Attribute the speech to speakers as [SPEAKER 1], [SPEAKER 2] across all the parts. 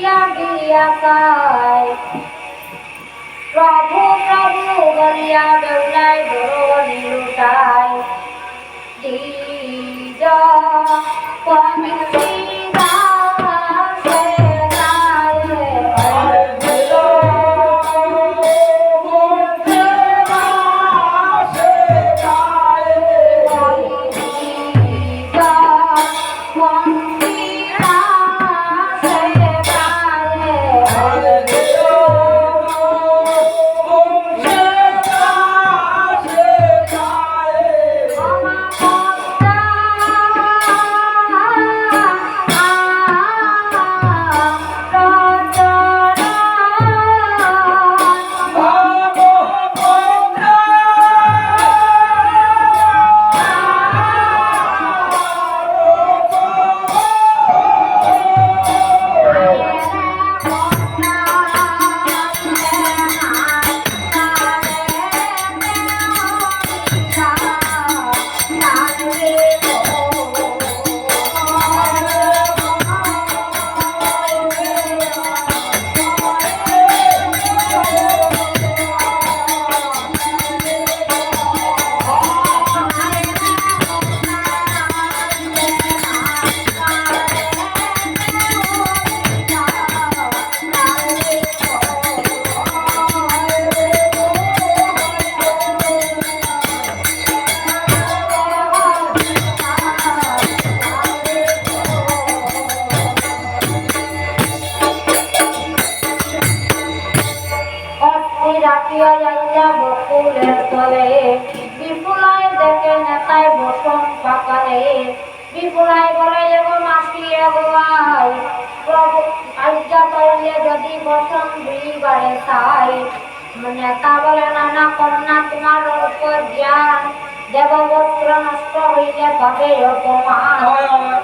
[SPEAKER 1] ফিরিয়া গিয়া প্রভু প্রভু বলিয়া বকুলের তলে, বিপুলায় দেখে নেতায় বসন পাকালে বিপুলায় বলে, এগো মাসি এগোয়াই আজ্ঞা করলে যদি বসন দুইবারে চাই। নেতা বলে নানা কন্যা তোমার উপর জ্ঞান দেববস্ত্র নষ্ট হইলে পাবে অপমান।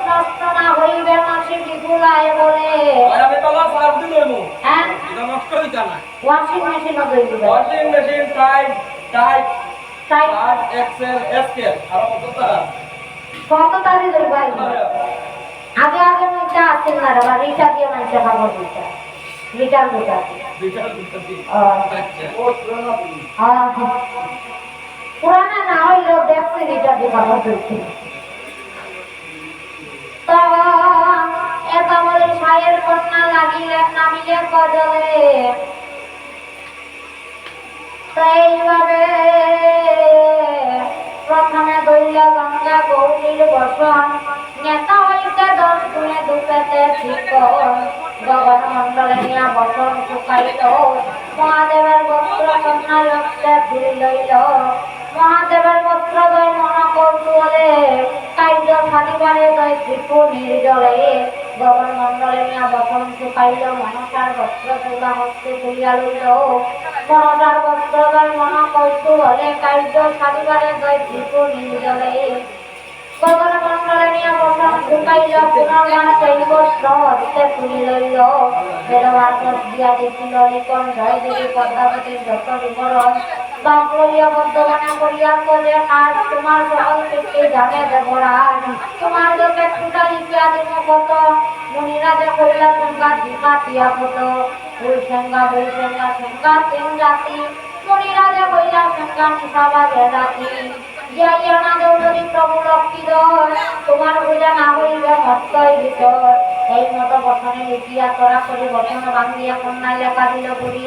[SPEAKER 1] নষ্ট না হইবে মাসি বিপুলায় বলে। হ্যাঁ ওয়াশিং তৈরি দিবে।
[SPEAKER 2] Washing machine tight
[SPEAKER 1] tight
[SPEAKER 2] tight Excel এসকেল আর কত
[SPEAKER 1] কত তারিখ ধরে ভাই আগে আগে মধ্যে না রিটা দিয়ে রিটার দুটা
[SPEAKER 2] দুটো আচ্ছা।
[SPEAKER 1] পুরানা না হইলেও দেখছি নামিলে কজলে। তো প্রথমে গঙ্গা বসন, নেতা মহাদেবের বস্ত্র কন্যা রক্তে ফুলি লইল। মহাদেবের বস্ত্র দয় মন কৌতূহলে কার্য সাধিবারে দয় ত্রিপু নির্জলে। গগন মন্ডলে নিয়া বসন শুকাইল মনসার বস্ত্র তুলা হস্তে তুলিয়া লইল। মনসার বস্ত্র দয় মন কৌতূহলে কার্য সাধিবারে দয় ত্রিপু নির্জলে। গগন মন্ডলে নিয়া বসন শুকাইল পুনর্বার সেই বস্ত্র হস্তে তুলি লইল। বেরোবার দিয়া দেখিল, লিখন জয় দেবী পদ্মাবতীর যত বিবরণ বাপ লইয়া বদ্ধবনে করিয়া কলে আর তোমার সকল কীর্তি জানে দেবরাজ তোমার লোকে টুটা লিখিয়া দিব কত মুনিরাজে করিয়া সংজ্ঞা দিকা তিয়া কত। ফুল সেঙ্গা বই সেঙ্গা সেঙ্গা তিন জাতি। মুনিরাজে কইলা সেঙ্গা নিশাবা জাতি। যাইয়া না তোমার এই মতো বসনে লিখিয়া তোরা করি বসন ভাঙ্গিয়া কন্যায় লেখা দিল পুরী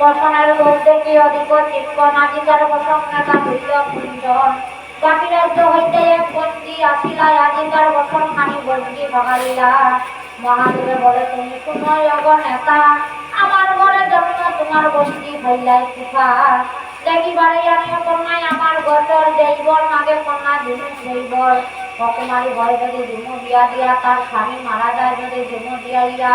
[SPEAKER 1] বসনের লোক দেখি অধিক চিত্ত নাচিকার বসন নেতা হইল কুঞ্জন বাকি হইতে এক বন্দি আসিলা আজিকার বসন খানি বন্দি ভাগালিলা মহাদেবে বলে, তুমি শুনো অগ নেতা, আমার ঘরে জন্ম, তোমার বন্দি হইলাই কুফা দেখিবারে আমি কন্যাই আমার গতর যেইবর মাগে কন্যা দিনু সেইবর অকুমারী ভয় যদি দিনু বিয়া দিয়া, তার স্বামী মারা যায় যদি দিনু দিয়াইয়া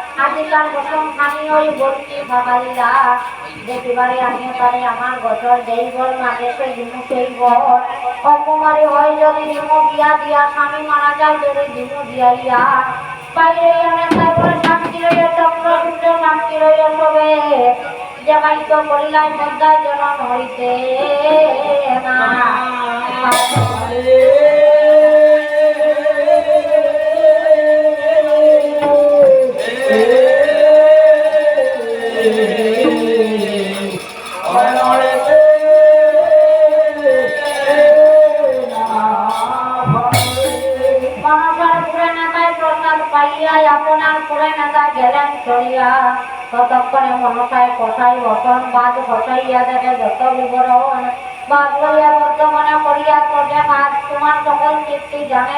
[SPEAKER 1] আজিকার গঠন খানি ওই বন্দি ভাগালিলা দেখিবারে আমিও তারে আমার গঠর যেই বল মাঝে সে দিনু সেই বল। অকুমারী হয় যদি দিমু বিয়া দিয়া স্বামী মারা যায় যদি দিমু, দিয়াইয়া। বাইরে আমি তারপরে সাক্ষী রইয়া চক্র সূর্য সাক্ষী রইয়া সবে যে বাক্য করিলাই পদ্মায় জনম হইতে না। মনসায় কষাই বসন, বাদ ঘটাইয়া দেখে যত বিবরণ বাদ লইয়া বর্তমানে করিয়া তোকে হাত তোমার সকল কীর্তি জানে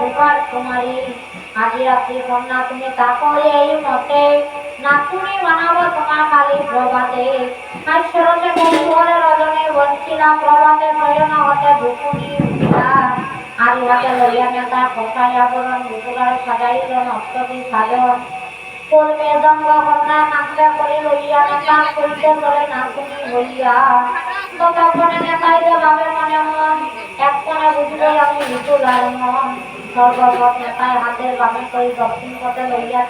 [SPEAKER 1] ধুপার কুমারী আজি রাত্রি কন্যা, তুমি বানাব তোমার কালী প্রভাতে আজ সরসে বঞ্চিলা প্রভাতে শয়ন হতে ধুকুনি উঠিলা। আদি হাতে লইয়া নেতা কষাই আবরণ বিপুলার সাজাইল, নষ্টী সাধন ফুল মেদঙ্গ কন্যা কান্দে করি লইয়া নেতা করিতে চলে নাচুনি হইয়া ততক্ষণে নেতাই যে ভাবে মনে মন এক কোণে বুঝিল আমি দক্ষিণ পথে লইয়া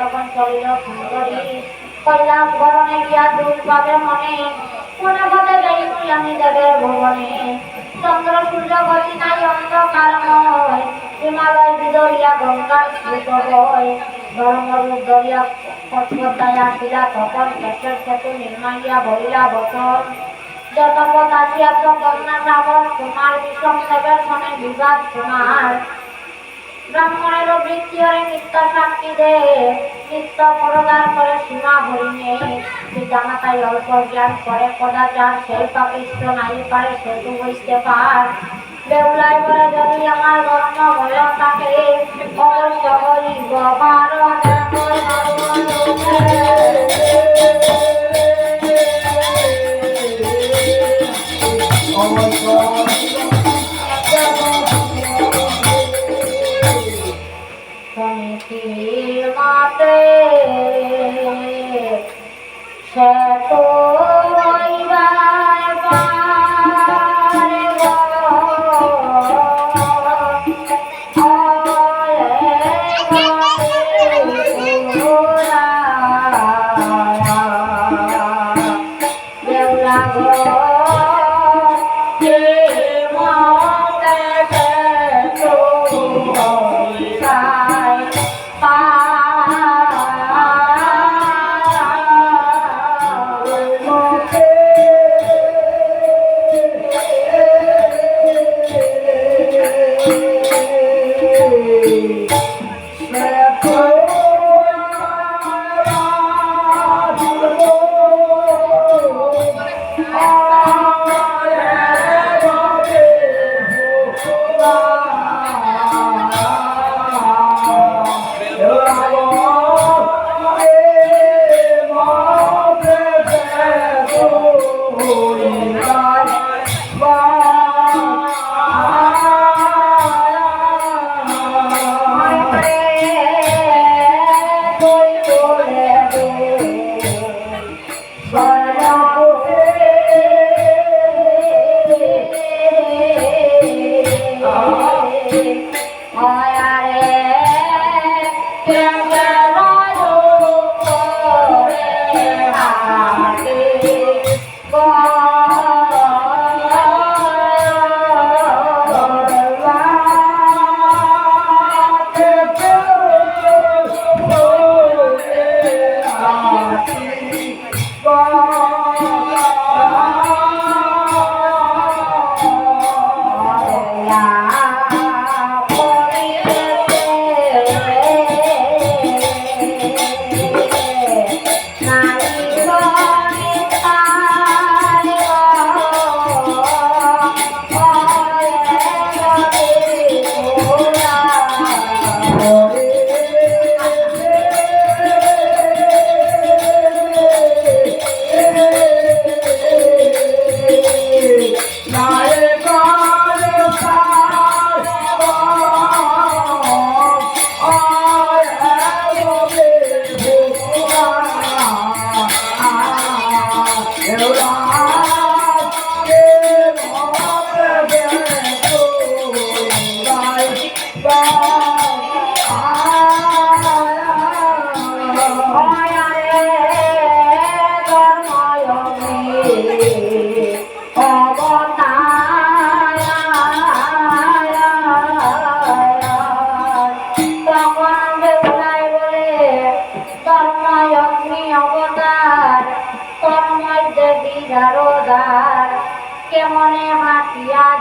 [SPEAKER 1] আমি দেবের ভুবনে চন্দ্র সূর্য গতি নাই অন্ধকারময় হিমালয় বিদরিয়া গঙ্গার স্রোত বয় ধর্মরূপ দরিয়া পথপতায় আসিলা তখন কেশের সেতু নির্মাইয়া বইলা বচন যত পথ আসিয়াছ কন্যা শ্রাবণ তোমার বিষম দেবের সনে বিবাদ তোমার ব্রাহ্মণেরও বৃত্তি হরে নিত্য সাক্ষী দে, নিত্য পরদার করে সীমা হরিণে পিতামাতাই অল্প জ্ঞান করে কদাচার সেই পাপিষ্ট নাই পারে সেতু বইতে পার। বেউলাই করে যদি আমার রত্ন ভয় থাকে অবশ্য হইব ভারত কেমনে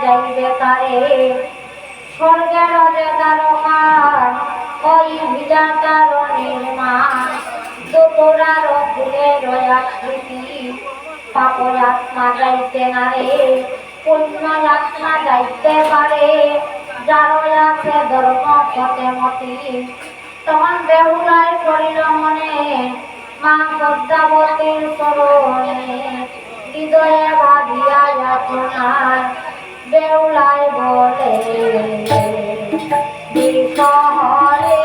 [SPEAKER 1] যাইবে তারে। স্বর্গের যে দ্বারকার ওই বিধাতার নির্মাণ দুপুরার ফুলের আকৃতি পাপর আত্মা যাইতে না রে, পুণ্য আত্মা যাইতে পারে। যার আছে ধর্ম, পথে মতি, তখন বেহুলাই করিল মনে, মা পদ্মাবতীর বেউলাই বলে বিশহরে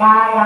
[SPEAKER 1] বালা দল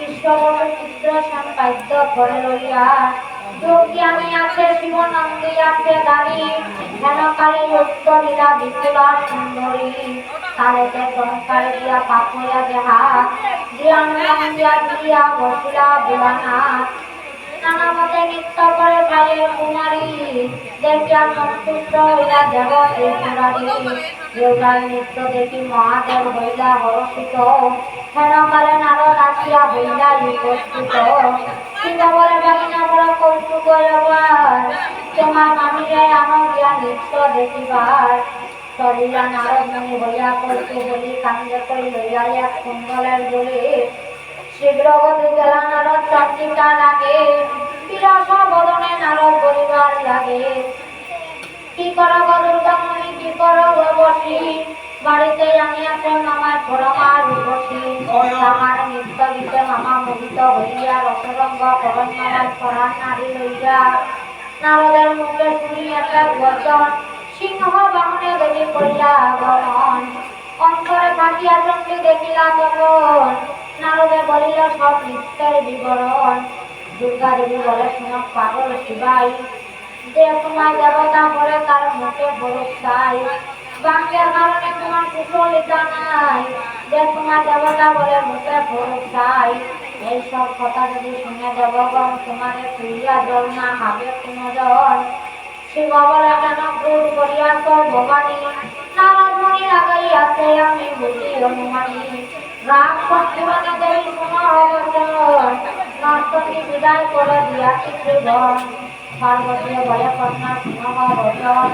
[SPEAKER 1] বিশ্ববর্ণ চিত্র সম্পাদ্য করে লইয়া যোগ্যানী আছে, শিবনন্দী আছে দাঁড়ি হেনকালী উত্তরীরা বিপুলা সুন্দরী। কালেতে সংস্কার দিয়া পাপয়া দেহা জ্ঞান মন্দিয়া দিয়া বসিলা বুলানাথ। নানা মতে নৃত্য করে খালে কুমারী দেখিয়া সন্তুষ্ট হইলা দেব ত্রিপুরারি দেউলার নৃত্য দেখি মহাদেব হইলা হরষিত হেন কালে নারদ আসিয়া হইলা উপস্থিত শিব বলে বাহিনা বড় কৌতুক এবার তোমার আমার গিয়া নৃত্য দেখিবার। চলিলা নারদ মুনি হইয়া করতে বলি কান্দে কই লইয়া এক কুণ্ডলের জলে শীঘ্রগতি গেলা নারদ চন্দ্রিকা লাগে বিরস বদনে নারদ বলিবার লাগে কি কর গো দুর্গা কি কর গো বসি? বাড়িতে আমি আনিয়াছেন আমার পরমার রূপসী আমার নিত্য গীতে মামা মোহিত হইয়া রসরঙ্গ করণ মামার পরাণ নারী লইয়া। নারদের মুখে শুনি একটা গর্জন সিংহ বাহনে দেখি করিয়া গমন অন্তরে থাকিয়া চন্ডী দেখিলা তখন নারদে বলিল, সব নিত্যের বিবরণ। দুর্গা দেবী বলে শুনক পাগল শিবাই, যে তোমার দেবতা বলে তার মুখে ভরত চাই বাক্যের কারণে তোমার কুশলিতা নাই, যে তোমার দেবতা বলে মুখে ভরত চাই এইসব কথা যদি শুনে দেবগণ তোমাকে ফিরিয়া জল না হবে কোনজন শিব বলে কেন ক্রোধ করিয়াছ ভবানী? নারদ মণি লাগাইয়াছে আমি বুঝি অনুমানী। রাগ পক্ষিমানে দেবী পুনর্বচন নর্তকী বিদায় করে দিয়াছি ত্রিভুবন পার্বতী বলে, কন্যা সিংহ বচন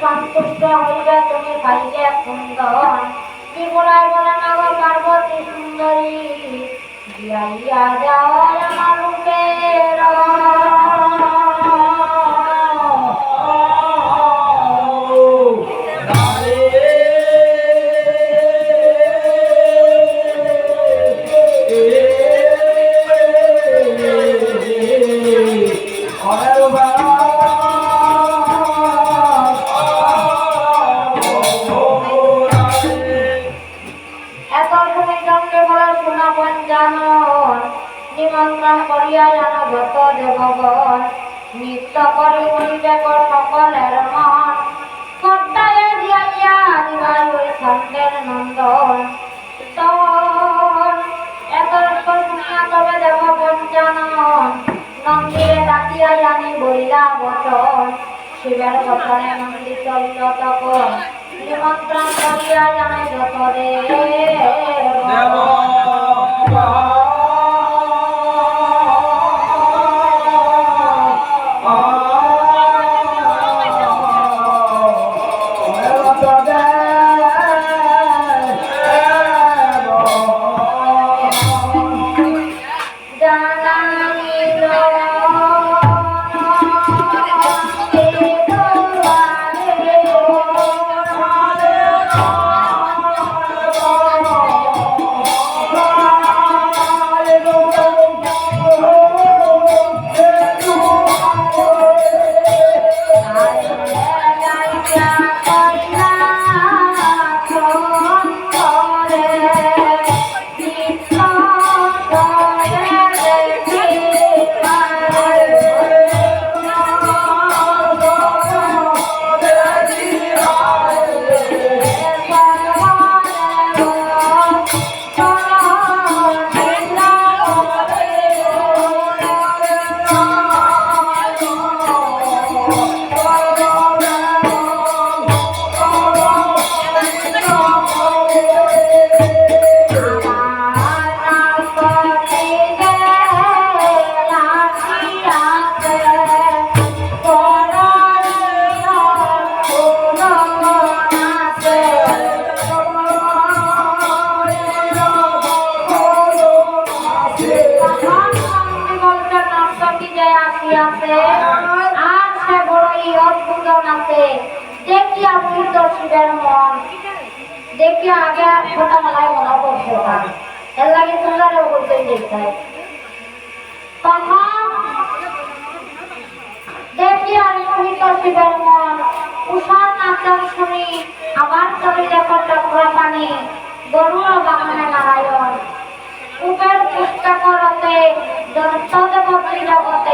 [SPEAKER 1] সন্তুষ্ট হইবে তুমি পাইলে কুন্দন ত্রিপুরায় বলে নগ পার্বতী সুন্দরী আমার রূপের জান যত দেবগণ নৃত্য করি গো সকলের মন। কর্তায় দিয়াইয়া দিবাই ওই ছন্দের নন্দন। তখন এত শুনিয়া তবে দেব পঞ্চানন। নন্দিরে ডাকিয়া জানি বলিলা বচন। শিবের বচনে নন্দী চলিল তখন। নিমন্ত্রণ করিয়া জানাই যত দেব।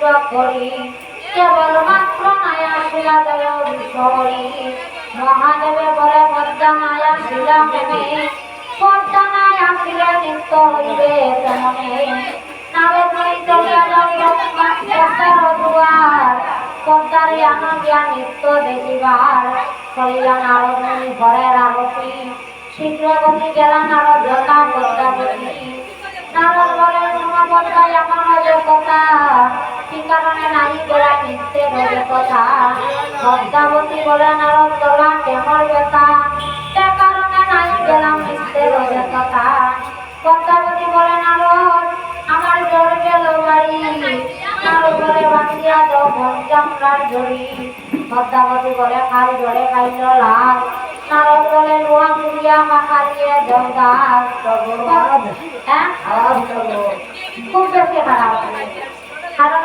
[SPEAKER 1] শুদ্ধ করি। কেবল মাত্র নায়া শিলা দেব বিশ্বরি মহাদেবে বলে, পদ্মা নায়া শিলা প্রেমে পদ্মা নায়া শিলে নিত্য হইবে তেমনে। নারে তুমি চলিয়া যাও পদ্মার দুয়ার। পদ্মারে আনন্দিয়া নিত্য দেখিবার। চলিয়া নারদমণি ঘরের আরতি শীঘ্র গতি গেলা নারদ যথা পদ্মাবতী নারদ বলে কথা কি কারণে গেলা মিথ্যে হবে কথা? পদ্মাবতী বলে নারদ তোলা কেমন ব্যথা? সে কারণে গেলাম মিথ্যে হবে কথা? পদ্মাবতী বলে নারদ আমার জ্বর গেল বাড়ি। নারদ বলে বাঁচিয়া দাও পঞ্চামরার ঝড়ি পদ্মাবতী বলে খাই জ্বরে খাইল লাল নারদ বলে লোহা পুড়িয়া মাখালিয়ে জমদাস হ্যাঁ খুব বেশি খারাপ কারণ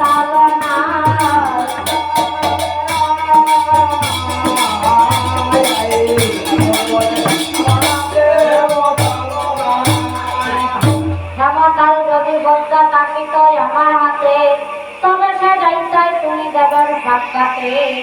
[SPEAKER 1] থাকিত